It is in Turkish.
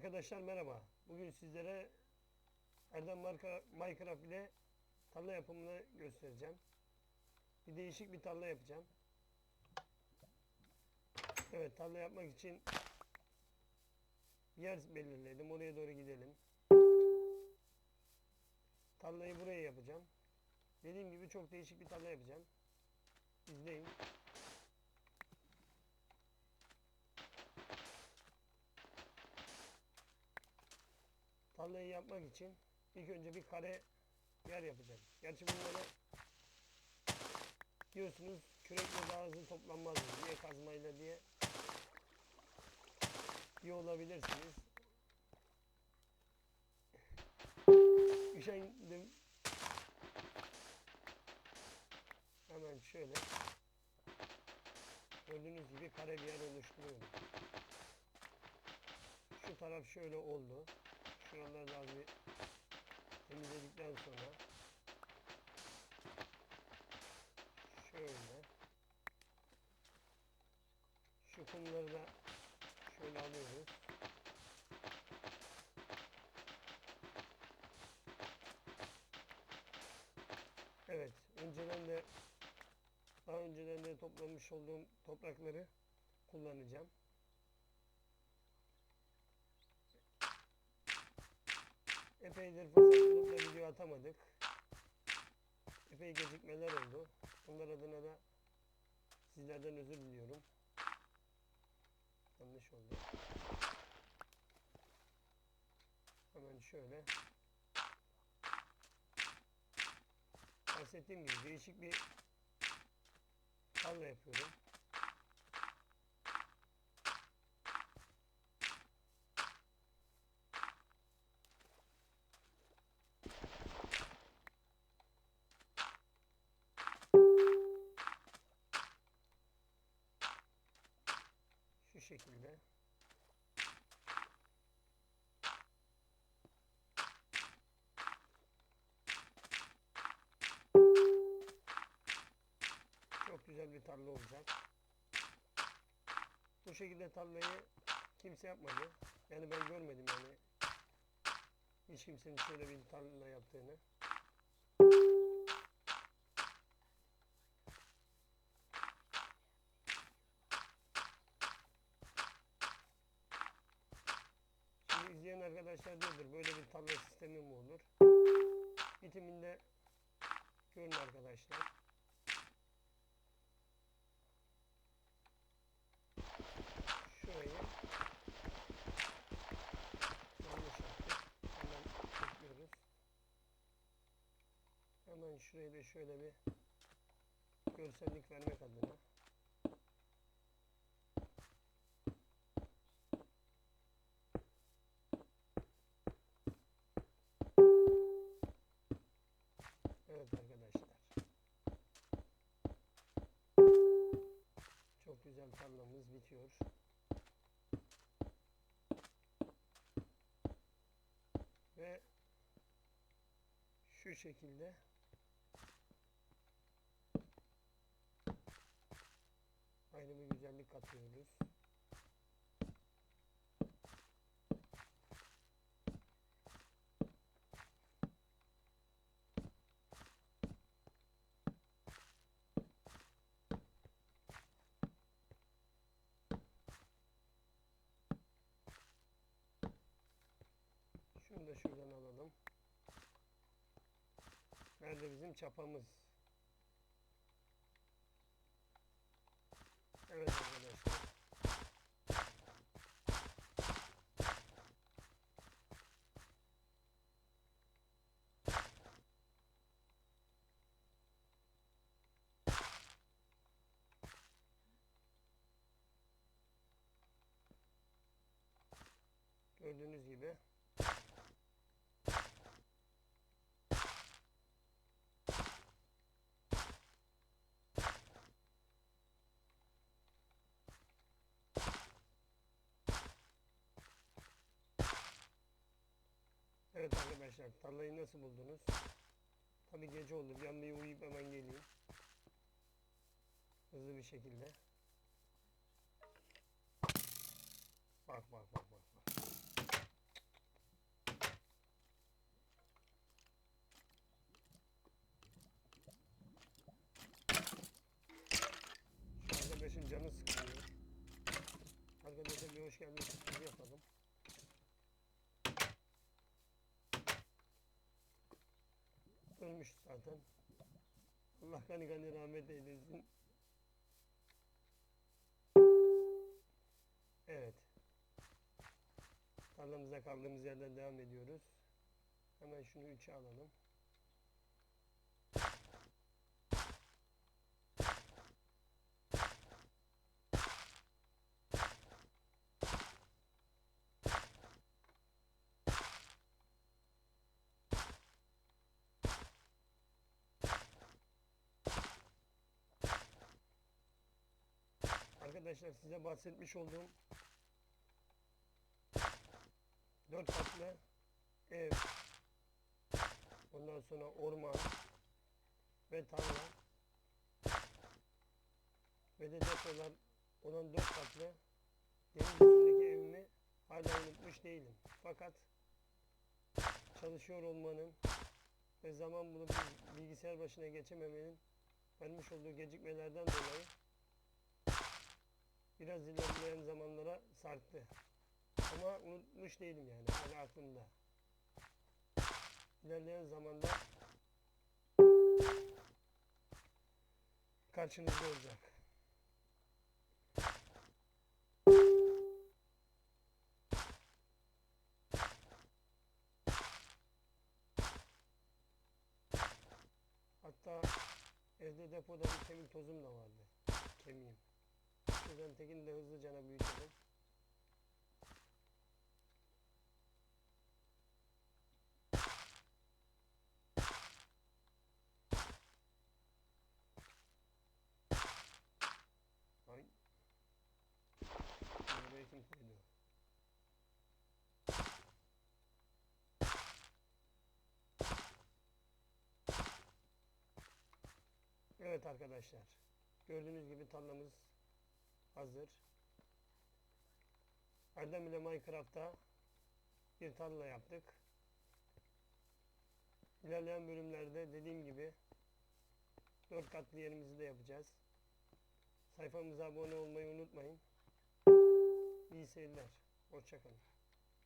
Arkadaşlar merhaba. Bugün sizlere Erdem marka Minecraft ile tarla yapımını göstereceğim. Bir değişik bir tarla yapacağım. Evet tarla yapmak için yer belirledim. Oraya doğru gidelim. Tarlayı buraya yapacağım. Dediğim gibi çok değişik bir tarla yapacağım. İzleyin. Tarlayı yapmak için ilk önce bir kare yer yapacağım. Gerçi bunları diyorsunuz kürekle daha hızlı toplanmaz diye kazmayla diye iyi olabilirsiniz. Üşendim. Hemen şöyle gördüğünüz gibi kare bir yer oluşturuyorum. Şu taraf şöyle oldu. Şuraları da az bir temizledikten sonra şöyle şu kumları da şöyle alıyoruz. Evet, önceden de daha önceden de toplamış olduğum toprakları kullanacağım. Epeydir fırsat bulup da video atamadık. Epey gecikmeler oldu. Bunlar adına da sizlerden özür diliyorum. Yanlış oldu. Hemen şöyle. Bahsettiğim gibi değişik bir tarla yapıyorum. Şu şekilde. Çok güzel bir tarla olacak. Bu şekilde tarlayı kimse yapmadı. Yani ben görmedim yani. Hiç kimsenin şöyle bir tarla yaptığını. Arkadaşlar diyordur böyle bir tarla sistemi mi olur? Bitiminde görün arkadaşlar. Yaptık. Hemen çekiyoruz. Hemen şurayı da şöyle bir görsellik vermek adına bitiyor. Ve şu şekilde ayrı bir güzellik katıyoruz. Şunu da şuradan alalım. Nerede bizim çapamız? Evet arkadaşlar. Gördüğünüz gibi Evet arkadaşlar tarlayı nasıl buldunuz? Tabi gece oldu bir an bir uyuyup hemen geleyim. Hızlı bir şekilde. Bak bak bak bak. bak. Şu arkadaşın canı sıkılıyor. Arkadaşa bir hoş geldiniz yapalım. Ölmüş zaten. Allah gani gani rahmet eylesin. Evet. Tarlamıza kaldığımız yerden devam ediyoruz. Hemen şunu 3'e alalım. Arkadaşlar size bahsetmiş olduğum dört katlı ev ondan sonra orman ve tarla ve de depolar olan dört katlı deniz üstündeki evimi hala unutmuş değilim. Fakat çalışıyor olmanın ve zaman bulup bilgisayar başına geçememenin vermiş olduğu gecikmelerden dolayı biraz ilerleyen zamanlara sarktı. Ama unutmuş değilim yani. Hala aklımda. İlerleyen zamanda karşınızda olacak. Hatta evde depoda bir kemik tozum da vardı. Kemiğim. Şuradan tekini de hızlıca büyütelim. Ay. Buraya? Evet arkadaşlar. Gördüğünüz gibi tarlamız hazır. Erdem ile Minecraft'ta bir tarla yaptık. İlerleyen bölümlerde dediğim gibi dört katlı yerimizi de yapacağız. Sayfamıza abone olmayı unutmayın. İyi seyirler. Hoşçakalın.